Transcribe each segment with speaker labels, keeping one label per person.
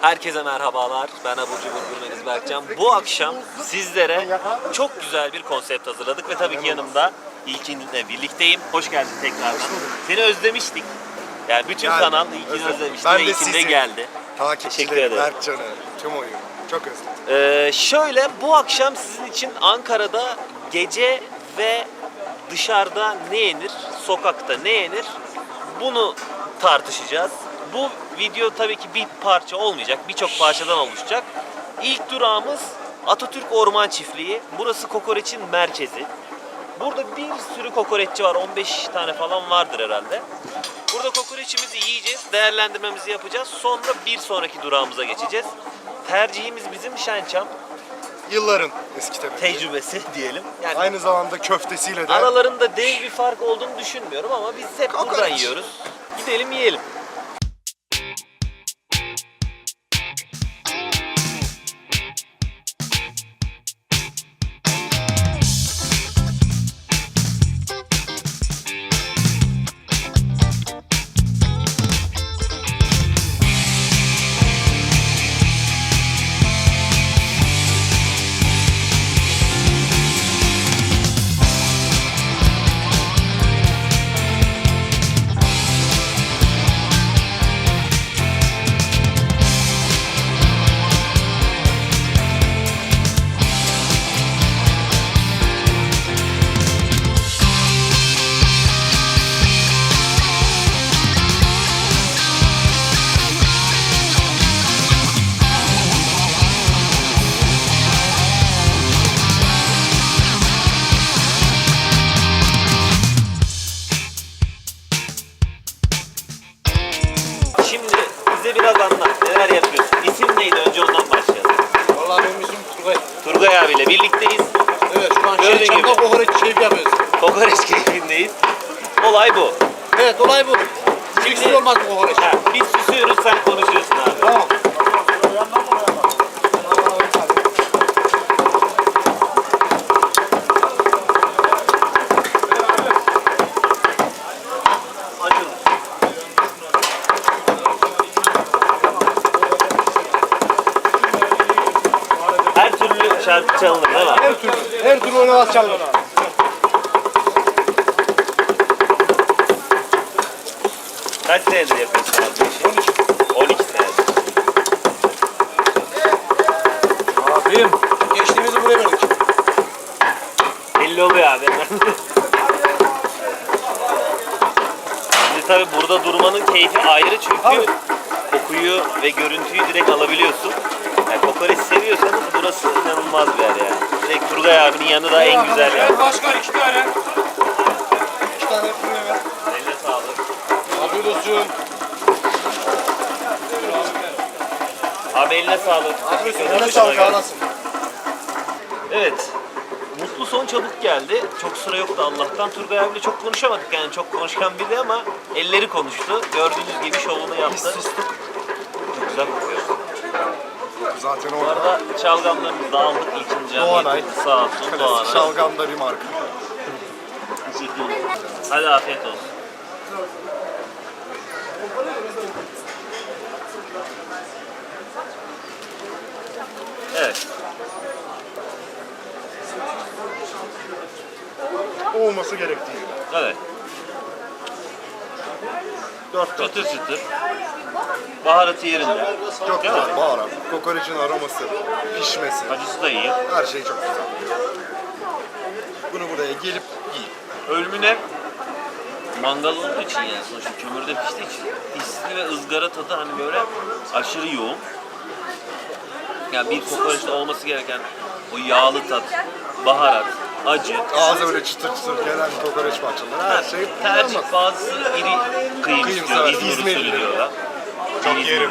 Speaker 1: Herkese merhabalar. Ben Abu Cubur Gurmeniz Berkcan. Bu akşam sizlere çok güzel bir konsept hazırladık ve tabii ki yanımda İlkin'le birlikteyim. Hoş geldin tekrardan. Seni özlemiştik. Yani bütün
Speaker 2: Geldim.
Speaker 1: kanal İlkin'i
Speaker 2: Özledim.
Speaker 1: özlemişti
Speaker 2: Ben
Speaker 1: ve
Speaker 2: de
Speaker 1: İlkin de
Speaker 2: sizi.
Speaker 1: geldi. Teşekkür ederim.
Speaker 2: Berkcan'ı, tüm oyunu. Çok özledim.
Speaker 1: Ee, şöyle bu akşam sizin için Ankara'da gece ve dışarıda ne yenir, sokakta ne yenir bunu tartışacağız. Bu video tabii ki bir parça olmayacak, birçok parçadan oluşacak. İlk durağımız Atatürk Orman Çiftliği. Burası kokoreçin merkezi. Burada bir sürü kokoreççi var. 15 tane falan vardır herhalde. Burada kokoreçimizi yiyeceğiz, değerlendirmemizi yapacağız. Sonra bir sonraki durağımıza geçeceğiz. Tercihimiz bizim Şençam
Speaker 2: Yılların eski tabii.
Speaker 1: tecrübesi diyelim. Yani
Speaker 2: Aynı zamanda köftesiyle de
Speaker 1: aralarında dev bir fark olduğunu düşünmüyorum ama biz hep buradan
Speaker 2: Kokoreç.
Speaker 1: yiyoruz. Gidelim yiyelim. Olay bu.
Speaker 3: Evet olay bu. Siksir olmaz bu kokoreç.
Speaker 1: Ha, biz susuyoruz sen konuşuyorsun abi.
Speaker 3: Tamam.
Speaker 1: Her türlü şarkı çalınır değil mi?
Speaker 3: Her türlü, her türlü oynamaz çalınır.
Speaker 1: Kaç senedir yapıyorsun abi bu işi? 12 senedir.
Speaker 3: Abim. Geçtiğimizi buraya verdik.
Speaker 1: Belli oluyor abi. Şimdi tabii burada durmanın keyfi ayrı çünkü
Speaker 3: Abi.
Speaker 1: kokuyu ve görüntüyü direkt alabiliyorsun. Yani kokoreç seviyorsanız burası inanılmaz bir yer yani. Direkt Turgay abinin yanı da en güzel yer.
Speaker 3: Başkan iki tane. İki tane buraya ver. Olsun.
Speaker 1: Abi eline sağlık. Hoşuma
Speaker 3: Eline sağlık.
Speaker 1: Evet. Mutlu son çabuk geldi. Çok sıra yoktu Allah'tan. Turgay abiyle çok konuşamadık yani çok konuşkan biri ama elleri konuştu. Gördüğünüz gibi şovunu
Speaker 2: biz
Speaker 1: yaptı.
Speaker 2: sustuk.
Speaker 1: Çok güzel kokuyor.
Speaker 2: Zaten
Speaker 1: Bu
Speaker 2: orada.
Speaker 1: arada çalgamlarımızı da aldık ilk ince.
Speaker 2: Doğanay.
Speaker 1: Sağ olsun Doğanay.
Speaker 2: şalgamda bir marka.
Speaker 1: Hadi afiyet olsun. Evet.
Speaker 2: Olması gerektiği gibi.
Speaker 1: Evet.
Speaker 2: Dört kat.
Speaker 1: Çıtır çıtır. Baharatı yerinde.
Speaker 2: Çok
Speaker 1: Değil mi?
Speaker 2: güzel. Baharat, kokoreçin aroması, pişmesi.
Speaker 1: Acısı da iyi.
Speaker 2: Her şey çok güzel. Bunu buraya gelip yiyin.
Speaker 1: Ölümüne mangal olduğu için yani sonuçta kömürde piştiği için hisli ve ızgara tadı hani böyle aşırı yoğun. Yani bir kokoreçte olması gereken o yağlı tat, baharat, acı,
Speaker 2: Ağza böyle çıtır çıtır gelen kokoreç parçaları her şey
Speaker 1: tercih bazısı iri kıyım
Speaker 2: Kıyım
Speaker 1: istiyor,
Speaker 2: sever,
Speaker 1: İzmir usulü diyorlar.
Speaker 2: Çok
Speaker 1: İzmir
Speaker 2: yerim.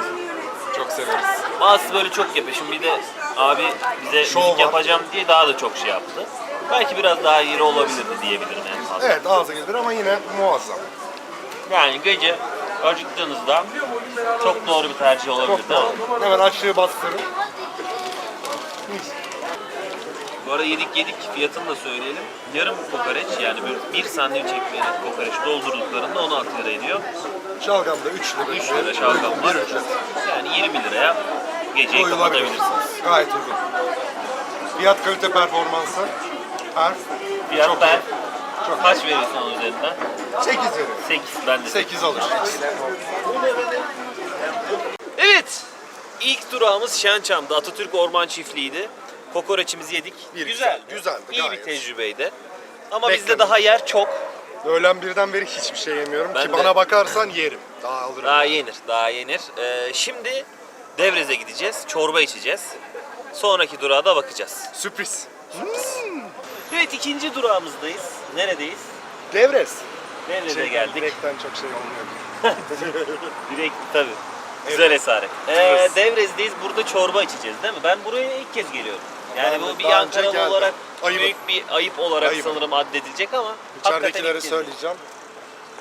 Speaker 2: Çok severiz.
Speaker 1: Bazısı böyle çok yapıyor. Şimdi bir de abi bize
Speaker 2: Şov
Speaker 1: müzik
Speaker 2: var.
Speaker 1: yapacağım diye daha da çok şey yaptı. Belki biraz daha iri olabilirdi diyebilirim en fazla.
Speaker 2: Evet ağza gelir ama yine muazzam.
Speaker 1: Yani gece acıktığınızda çok doğru bir tercih olabilir
Speaker 2: Çok
Speaker 1: değil mi?
Speaker 2: doğru. Hemen açlığı bastırın.
Speaker 1: Bu arada yedik yedik fiyatını da söyleyelim. Yarım kokoreç yani böyle bir sandviç ekmeğine kokoreç doldurduklarında 16 lira ediyor.
Speaker 2: Şalgamda 3 lira.
Speaker 1: 3 lira şalgam var.
Speaker 2: Bir ücret.
Speaker 1: Yani 20 liraya geceyi
Speaker 2: Koyulabilir.
Speaker 1: kapatabilirsiniz.
Speaker 2: Gayet uygun. Fiyat kalite performansı. Her
Speaker 1: Fiyat ben
Speaker 2: Çok.
Speaker 1: kaç veriyorsun onun üzerinden?
Speaker 2: 8 veriyor.
Speaker 1: 8 ben de
Speaker 2: 8 alır.
Speaker 1: Evet. İlk durağımız Şençam'da Atatürk Orman Çiftliği'ydi. Kokoreçimizi yedik.
Speaker 2: Bir-
Speaker 1: Güzel.
Speaker 2: güzeldi,
Speaker 1: İyi bir
Speaker 2: gayet.
Speaker 1: tecrübeydi. Ama bizde
Speaker 2: Beklemedim.
Speaker 1: daha yer çok.
Speaker 2: Öğlen birden beri hiçbir şey yemiyorum
Speaker 1: Ben
Speaker 2: ki
Speaker 1: de.
Speaker 2: bana bakarsan yerim. Daha alırım.
Speaker 1: Daha yenir, daha yenir. Ee, şimdi Devrez'e gideceğiz, çorba içeceğiz. Sonraki durağa da bakacağız.
Speaker 2: Sürpriz.
Speaker 1: Evet ikinci durağımızdayız. Neredeyiz?
Speaker 2: Devrez.
Speaker 1: Devrez'e
Speaker 2: Şey,
Speaker 1: geldik.
Speaker 2: Direkten çok şey olmuyor.
Speaker 1: Direkt tabii. Güzel esaret. Ee,
Speaker 2: Evet.
Speaker 1: Devrez'deyiz. Burada çorba içeceğiz değil mi? Ben buraya ilk kez geliyorum. Yani
Speaker 2: Ben
Speaker 1: bu bir Ankaralı olarak
Speaker 2: Ayıp.
Speaker 1: büyük bir ayıp olarak
Speaker 2: Ayıp.
Speaker 1: sanırım addedilecek ama
Speaker 2: İçeridekilere söyleyeceğim.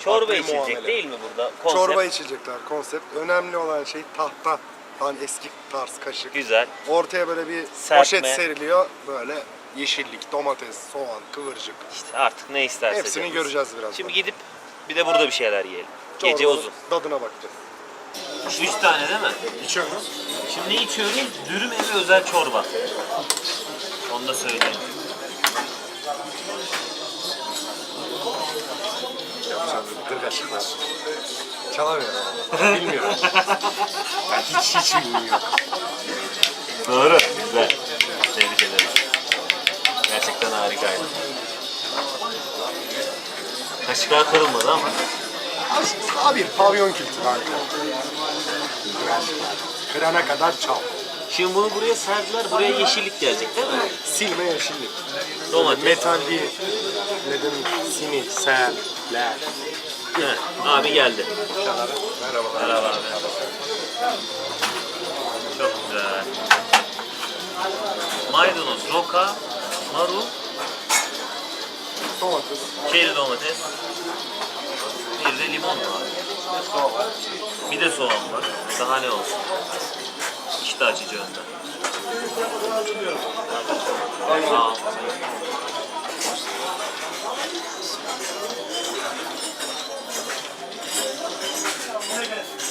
Speaker 1: Çorba
Speaker 2: Haklı
Speaker 1: içilecek
Speaker 2: muamele.
Speaker 1: değil mi burada? Konsept.
Speaker 2: Çorba içecekler konsept. Önemli olan şey tahta. Hani eski tarz kaşık.
Speaker 1: Güzel.
Speaker 2: Ortaya böyle bir
Speaker 1: Serpme.
Speaker 2: poşet seriliyor. Böyle yeşillik, domates, soğan, kıvırcık.
Speaker 1: İşte artık ne isterseniz.
Speaker 2: Hepsini
Speaker 1: yapınız.
Speaker 2: göreceğiz birazdan.
Speaker 1: Şimdi gidip bir de burada bir şeyler yiyelim. Gece
Speaker 2: Çorbanın
Speaker 1: uzun.
Speaker 2: Tadına bakacağız.
Speaker 1: Üç tane değil mi?
Speaker 2: İçiyoruz.
Speaker 1: Şimdi ne içiyoruz? Dürüm evi özel çorba. Onu da söyleyeyim.
Speaker 2: Gırgaçlıklar. Çalamıyorum. Bilmiyorum. Ben hiç hiç bilmiyorum.
Speaker 1: Doğru. Güzel. Harikaydı. Kaşıklar kırılmadı ama.
Speaker 2: Abi pavyon kültürü harika. Kırana kadar çal.
Speaker 1: Şimdi bunu buraya serdiler. Buraya yeşillik gelecek değil mi?
Speaker 2: Silme yeşillik.
Speaker 1: Domates.
Speaker 2: Metal değil. Neden? Sini, ser, ler.
Speaker 1: Evet. Abi geldi.
Speaker 2: Merhaba.
Speaker 1: Merhaba abi. Çok güzel. Maydanoz, roka, marul,
Speaker 2: Domates.
Speaker 1: çeri domates. Bir de limon var. Bir de soğan var. Daha ne olsun. İşte açıcı önden. Sağ ol.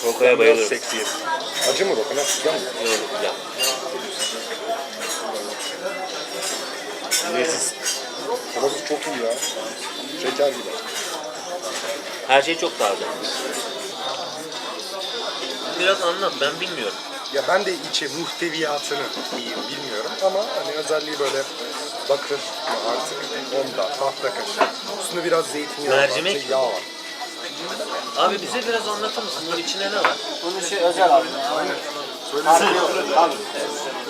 Speaker 1: Rokaya bayılıyorum.
Speaker 2: Acı mı dokuna? Sıcak mı?
Speaker 1: Yok, güzel.
Speaker 2: Domates çok iyi ya. Şeker gibi.
Speaker 1: Her şey çok taze. Biraz anlat ben bilmiyorum.
Speaker 2: Ya ben de içi muhteviyatını iyi bilmiyorum ama hani özelliği böyle bakır artık onda tahta kaşık. Üstünde biraz zeytinyağı
Speaker 1: Mercimek
Speaker 2: var, şey, yağ var.
Speaker 1: Abi bize biraz anlatır mısın? Bunun içine ne var?
Speaker 4: Bunun için özel abi.
Speaker 2: Aynen. Söyle.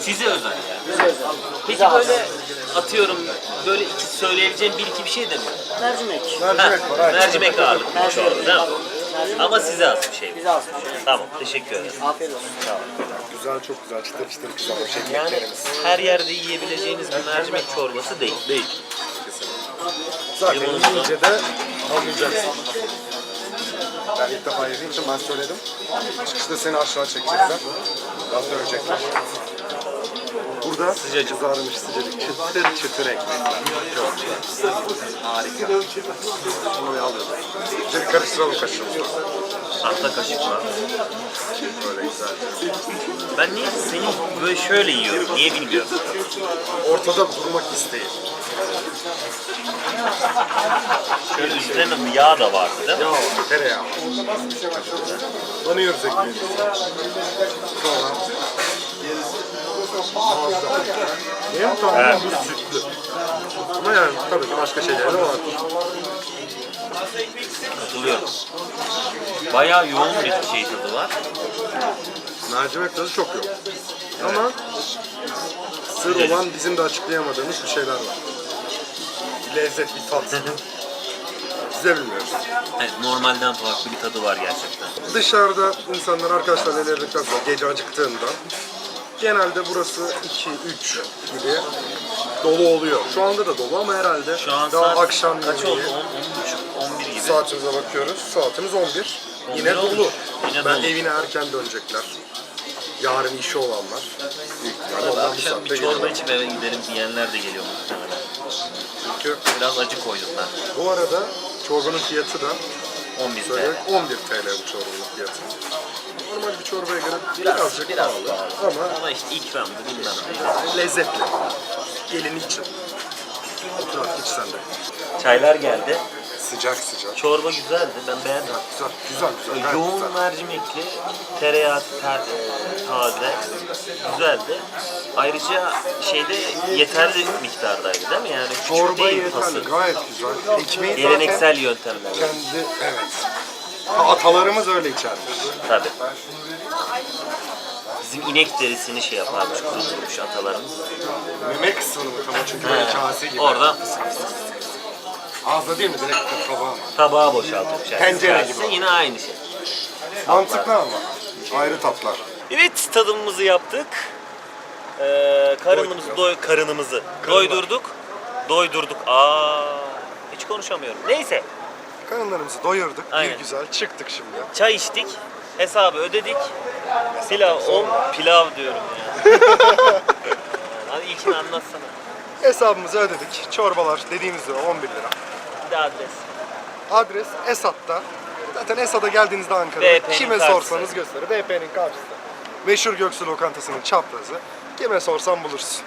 Speaker 1: Size özel yani.
Speaker 4: Bize özel.
Speaker 1: Peki
Speaker 4: Bize
Speaker 1: böyle atıyorum böyle iki söyleyebileceğim bir iki bir şey de mi?
Speaker 4: Mercimek.
Speaker 2: Mercimek var.
Speaker 1: Mercimek ağırlıklı
Speaker 4: Mercimek.
Speaker 1: çorba değil mi?
Speaker 4: Mercimek.
Speaker 1: Ama size az bir şey.
Speaker 4: Bize az bir şey.
Speaker 1: Tamam teşekkür ederim.
Speaker 4: Afiyet olsun.
Speaker 2: Güzel çok güzel çıtır çıtır kızarmış
Speaker 1: Yani
Speaker 2: ekmeklerimiz.
Speaker 1: her yerde yiyebileceğiniz bir mercimek çorbası değil. Değil.
Speaker 2: Zaten
Speaker 1: Limonlu.
Speaker 2: yiyince de anlayacaksın. Ben ilk defa yediğim için ben söyledim. Çıkışta seni aşağı çekecekler. Biraz dövecekler. Burada
Speaker 1: Sıcacık.
Speaker 2: kızarmış sıcacık çıtır çıtır ekmekler. Çok güzel. Harika. Bunu alıyorum. Şimdi karıştıralım kaşığımızı.
Speaker 1: Tahta kaşık var.
Speaker 2: Böyle güzel.
Speaker 1: Ben niye seni böyle şöyle yiyorum? Niye bilmiyorum.
Speaker 2: Ortada durmak isteği.
Speaker 1: Şöyle üzerinde yağ da vardı değil mi?
Speaker 2: Yağ var, tereyağı var. Banıyoruz ekmeğimizi. Sonra muazzam. Benim tahminim bu sütlü. Ama yani tabii ki başka şeyler de var.
Speaker 1: Katılıyorum. Bayağı yoğun bir şey tadı var.
Speaker 2: Mercimek tadı çok yok. Ama sır
Speaker 1: Güzel.
Speaker 2: olan bizim de açıklayamadığımız bir şeyler var. Lezzet, bir tat. Size bilmiyoruz.
Speaker 1: Evet, normalden farklı bir tadı var gerçekten.
Speaker 2: Dışarıda insanlar arkadaşlar ilerledikten sonra gece acıktığında genelde burası 2-3 gibi dolu oluyor. Şu anda da dolu ama herhalde
Speaker 1: Şu an
Speaker 2: daha
Speaker 1: saat
Speaker 2: akşam
Speaker 1: kaç
Speaker 2: yemeği-
Speaker 1: oldu? 10, 10 11 gibi.
Speaker 2: Saatimize bakıyoruz. Saatimiz 11.
Speaker 1: 11
Speaker 2: Yine
Speaker 1: olmuş.
Speaker 2: dolu.
Speaker 1: Yine
Speaker 2: ben
Speaker 1: dolu.
Speaker 2: evine erken dönecekler. Yarın işi olanlar. Büyük ihtimalle
Speaker 1: Arada
Speaker 2: onlar bu
Speaker 1: akşam
Speaker 2: saatte
Speaker 1: bir çorba
Speaker 2: geliyor.
Speaker 1: içip eve gidelim diyenler de geliyor muhtemelen.
Speaker 2: Çünkü
Speaker 1: Biraz acı koydum ben.
Speaker 2: bu arada çorbanın fiyatı da
Speaker 1: 11
Speaker 2: söyleyerek
Speaker 1: TL.
Speaker 2: 11 TL bu çorbanın fiyatı. Normal bir çorbaya göre
Speaker 1: Biraz,
Speaker 2: birazcık
Speaker 1: biraz
Speaker 2: pahalı.
Speaker 1: pahalı.
Speaker 2: Ama
Speaker 1: Ama işte ikramdı bilmem ne.
Speaker 2: lezzetli. Gelin için. Otur hiç sende.
Speaker 1: Çaylar geldi.
Speaker 2: Sıcak sıcak.
Speaker 1: Çorba güzeldi. Ben beğendim.
Speaker 2: Güzel güzel güzel. gayet
Speaker 1: Yoğun
Speaker 2: güzel.
Speaker 1: mercimekli, tereyağı ter, e, taze, güzeldi. Ayrıca şeyde yeterli miktardaydı değil mi? Yani küçük
Speaker 2: Çorba
Speaker 1: değil
Speaker 2: yeterli
Speaker 1: tası.
Speaker 2: gayet güzel. Ekmeği
Speaker 1: Geleneksel yöntemler.
Speaker 2: kendi evet. Atalarımız öyle içermiş.
Speaker 1: Tabii. Bizim inek derisini şey yaparmış, kurutulmuş atalarımız.
Speaker 2: Meme kısmını mı tam o çünkü böyle kase gibi.
Speaker 1: Oradan
Speaker 2: Ağza değil mi? Direkt tabağa mı?
Speaker 1: tabağa boşaltmış. Yani.
Speaker 2: Tencere gibi.
Speaker 1: Yine aynı şey.
Speaker 2: Mantıklı ama. Ayrı tatlar.
Speaker 1: Evet tadımımızı yaptık. Ee, karınımızı, doy, karınımızı doydurduk. Doydurduk. Aa, hiç konuşamıyorum. Neyse
Speaker 2: Karınlarımızı doyurduk.
Speaker 1: Aynen.
Speaker 2: Bir güzel çıktık şimdi.
Speaker 1: çay içtik. Hesabı ödedik. Pilav, on pilav diyorum ya. Hadi ilkini anlatsana.
Speaker 2: Hesabımızı ödedik. Çorbalar dediğimiz gibi 11 lira.
Speaker 1: Bir de adres.
Speaker 2: Adres Esat'ta. Zaten Esat'a geldiğinizde Ankara'da
Speaker 1: BP'nin
Speaker 2: kime
Speaker 1: karşısı.
Speaker 2: sorsanız gösterir. BP'nin karşısında. Meşhur Göksu Lokantası'nın çaprazı. Kime sorsan bulursun.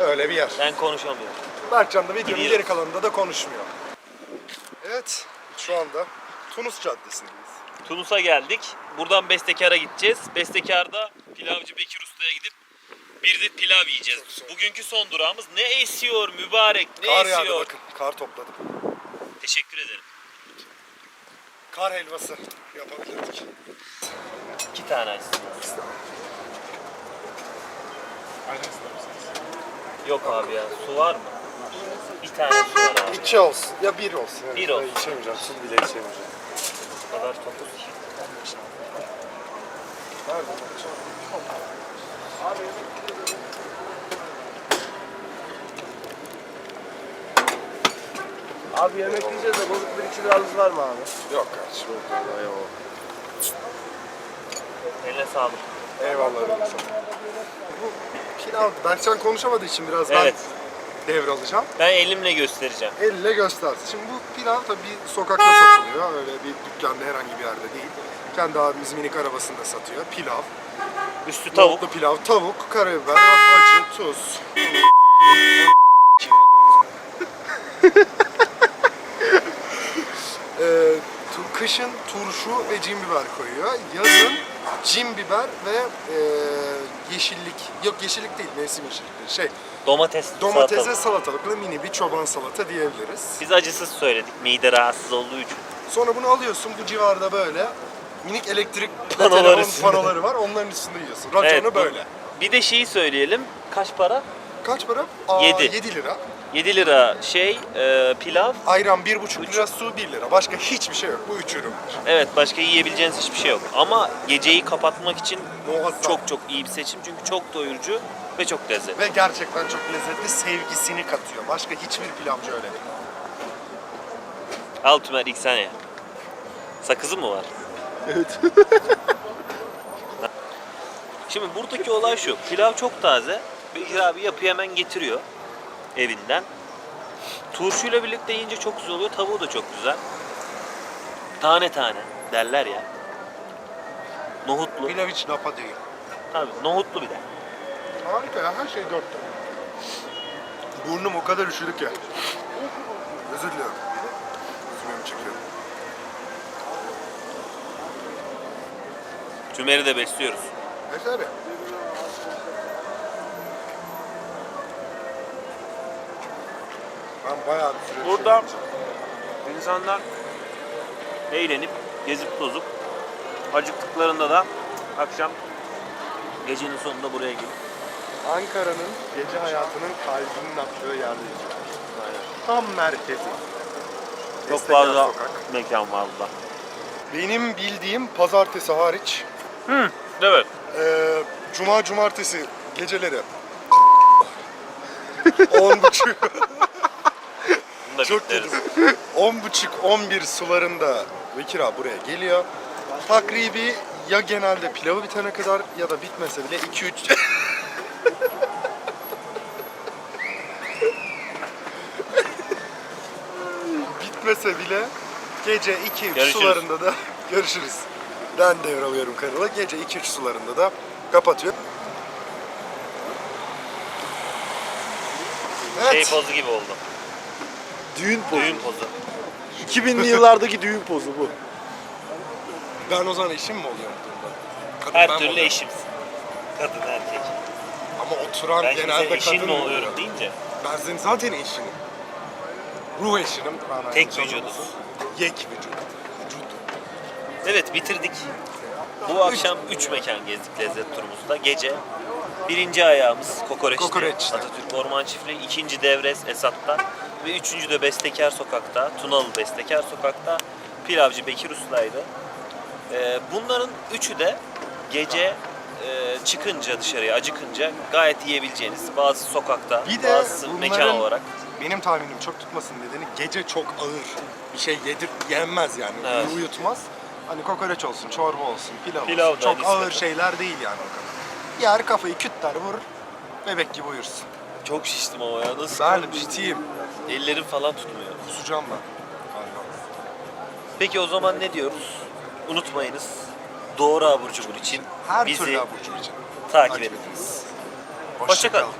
Speaker 2: Öyle bir yer.
Speaker 1: Ben konuşamıyorum.
Speaker 2: Berkcan da videonun
Speaker 1: Gidiyoruz.
Speaker 2: geri kalanında da konuşmuyor. Evet, şu anda Tunus Caddesi'ndeyiz.
Speaker 1: Tunus'a geldik. Buradan Bestekar'a gideceğiz. Bestekar'da pilavcı Bekir Usta'ya gidip bir de pilav yiyeceğiz. Bugünkü son durağımız ne esiyor mübarek ne
Speaker 2: Kar
Speaker 1: esiyor.
Speaker 2: yağdı bakın, kar topladım.
Speaker 1: Teşekkür ederim.
Speaker 2: Kar helvası yapabilirdik.
Speaker 1: İki tane açsın. Yok abi ya su var mı? Bir tane su var abi.
Speaker 2: İki olsun, ya bir olsun. Evet,
Speaker 1: Bir
Speaker 2: ben
Speaker 1: olsun.
Speaker 2: İçemeyeceğim, su bile içemeyeceğim.
Speaker 1: Bu kadar topuz.
Speaker 2: Nerede?
Speaker 3: Abi yemek yiyeceğiz de bozuk bir iki liramız var mı abi?
Speaker 2: Yok kardeşim, yok. Vallahi yok.
Speaker 1: Eline sağlık.
Speaker 2: Eyvallah sana. Bu pilav, Berkcan konuşamadığı için biraz
Speaker 1: Evet.
Speaker 2: ben devralacağım.
Speaker 1: Ben elimle göstereceğim.
Speaker 2: Elle göstersin. Şimdi bu pilav tabii sokakta satılıyor. Öyle bir dükkanda herhangi bir yerde değil. Kendi abimiz minik arabasında satıyor. Pilav.
Speaker 1: Üstü tavuk.
Speaker 2: Nohutlu pilav, tavuk, karabiber, acı, tuz. Ee, tu- kışın turşu ve cin biber koyuyor. Yazın cin biber ve e, yeşillik, yok yeşillik değil mevsim yeşillikleri. Şey,
Speaker 1: Domates.
Speaker 2: domatesle
Speaker 1: salatalık.
Speaker 2: salatalıklı mini bir çoban salata diyebiliriz.
Speaker 1: Biz acısız söyledik. Mide rahatsız olduğu için.
Speaker 2: Sonra bunu alıyorsun bu civarda böyle minik elektrik
Speaker 1: Panolar
Speaker 2: telefon
Speaker 1: üstünde.
Speaker 2: panoları var onların üstünde yiyorsun. Raconu
Speaker 1: Evet, bu-
Speaker 2: böyle.
Speaker 1: Bir de şeyi söyleyelim. Kaç para?
Speaker 2: Kaç para? Aa,
Speaker 1: Yedi.
Speaker 2: 7 lira.
Speaker 1: 7 lira şey e, pilav.
Speaker 2: Ayran 1,5 lira, su 1 lira. Başka hiçbir şey yok. Bu üç ürün var.
Speaker 1: Evet başka yiyebileceğiniz hiçbir şey yok. Ama geceyi kapatmak için
Speaker 2: Muazzam.
Speaker 1: çok çok iyi bir seçim. Çünkü çok doyurucu ve çok lezzetli.
Speaker 2: Ve gerçekten çok lezzetli sevgisini katıyor. Başka hiçbir pilavcı öyle değil.
Speaker 1: Al Tümer ilk sen ye. Sakızı mı var?
Speaker 2: Evet.
Speaker 1: Şimdi buradaki olay şu. Pilav çok taze. Bekir abi yapıyor hemen getiriyor evinden. Turşuyla birlikte yiyince çok güzel oluyor. Tavuğu da çok güzel. Tane tane derler ya. Nohutlu.
Speaker 2: Pilav hiç lapa değil.
Speaker 1: Tabii nohutlu bir de.
Speaker 2: Harika ya her şey dörtte. Burnum o kadar üşüdü ki. Özür diliyorum. Sümüğümü çekiyorum.
Speaker 1: Tümer'i de besliyoruz.
Speaker 2: E tabi. Ben bayağı bir süre
Speaker 1: Burada insanlar eğlenip, gezip tozup acıktıklarında da akşam gecenin sonunda buraya gelip
Speaker 2: Ankara'nın gece hayatının kalbinin attığı yerdeyiz. Tam merkezi.
Speaker 1: çok
Speaker 2: Destekler
Speaker 1: fazla
Speaker 2: Sokak.
Speaker 1: mekan var burada.
Speaker 2: Benim bildiğim pazartesi hariç
Speaker 1: Hı, evet.
Speaker 2: Ee, Cuma cumartesi geceleri 10 buçuk
Speaker 1: Bunu da
Speaker 2: çok yedim. 10 buçuk 11 sularında Bekir abi buraya geliyor. Takribi ya genelde pilavı bitene kadar ya da bitmese bile 2 3 bitmese bile gece 2 3
Speaker 1: Görüşürüz.
Speaker 2: sularında da görüşürüz. Ben devralıyorum kanalı. Gece 2-3 sularında da kapatıyor.
Speaker 1: Şey
Speaker 2: Evet.
Speaker 1: pozu gibi oldu.
Speaker 3: Düğün pozu.
Speaker 1: Düğün pozu.
Speaker 3: 2000'li yıllardaki düğün pozu bu.
Speaker 2: Ben o zaman eşim mi oluyorum bu durumda? Kadın
Speaker 1: Her
Speaker 2: ben mi
Speaker 1: türlü
Speaker 2: oluyorum?
Speaker 1: eşimsin. Kadın erkek.
Speaker 2: Ama oturan
Speaker 1: Ben şimdi
Speaker 2: genelde
Speaker 1: senin eşin
Speaker 2: kadın
Speaker 1: mi
Speaker 2: oluyor.
Speaker 1: oluyorum deyince
Speaker 2: Ben senin zaten eşinim. Ruh eşinim.
Speaker 1: Tek vücuduz.
Speaker 2: Yek vücut. Vücut.
Speaker 1: Evet bitirdik. Bu akşam 3 mekan gezdik lezzet turumuzda. Gece birinci ayağımız Kokoreç'te,
Speaker 2: Kokoreç'te.
Speaker 1: Atatürk Orman Çiftliği, ikinci Devres Esat'ta ve üçüncü de Bestekar Sokak'ta, Tunalı Bestekar Sokak'ta Pilavcı Bekir Usta'ydı. Ee, bunların üçü de gece e, çıkınca dışarıya acıkınca gayet yiyebileceğiniz bazı sokakta,
Speaker 2: Bir de
Speaker 1: bazı mekan
Speaker 2: bunların
Speaker 1: olarak.
Speaker 2: Benim tahminim çok tutmasın nedeni gece çok ağır bir şey yedir yenmez yani
Speaker 1: Evet.
Speaker 2: uyutmaz. Hani kokoreç olsun, çorba olsun, pilav,
Speaker 1: Pilav
Speaker 2: olsun.
Speaker 1: da
Speaker 2: Çok
Speaker 1: nispeten.
Speaker 2: ağır şeyler değil yani o kadar. Yer kafayı kütler vurur, bebek gibi uyursun.
Speaker 1: Çok şiştim ama ya nasıl
Speaker 2: Ben ciddiyim.
Speaker 1: Ellerim falan tutmuyor.
Speaker 2: Kusacağım ben. Galiba.
Speaker 1: Peki o zaman ne diyoruz? Unutmayınız. Doğru abur cubur için
Speaker 2: Her
Speaker 1: bizi
Speaker 2: türlü abur cubur için.
Speaker 1: takip ediniz.
Speaker 2: Hoşça kalın.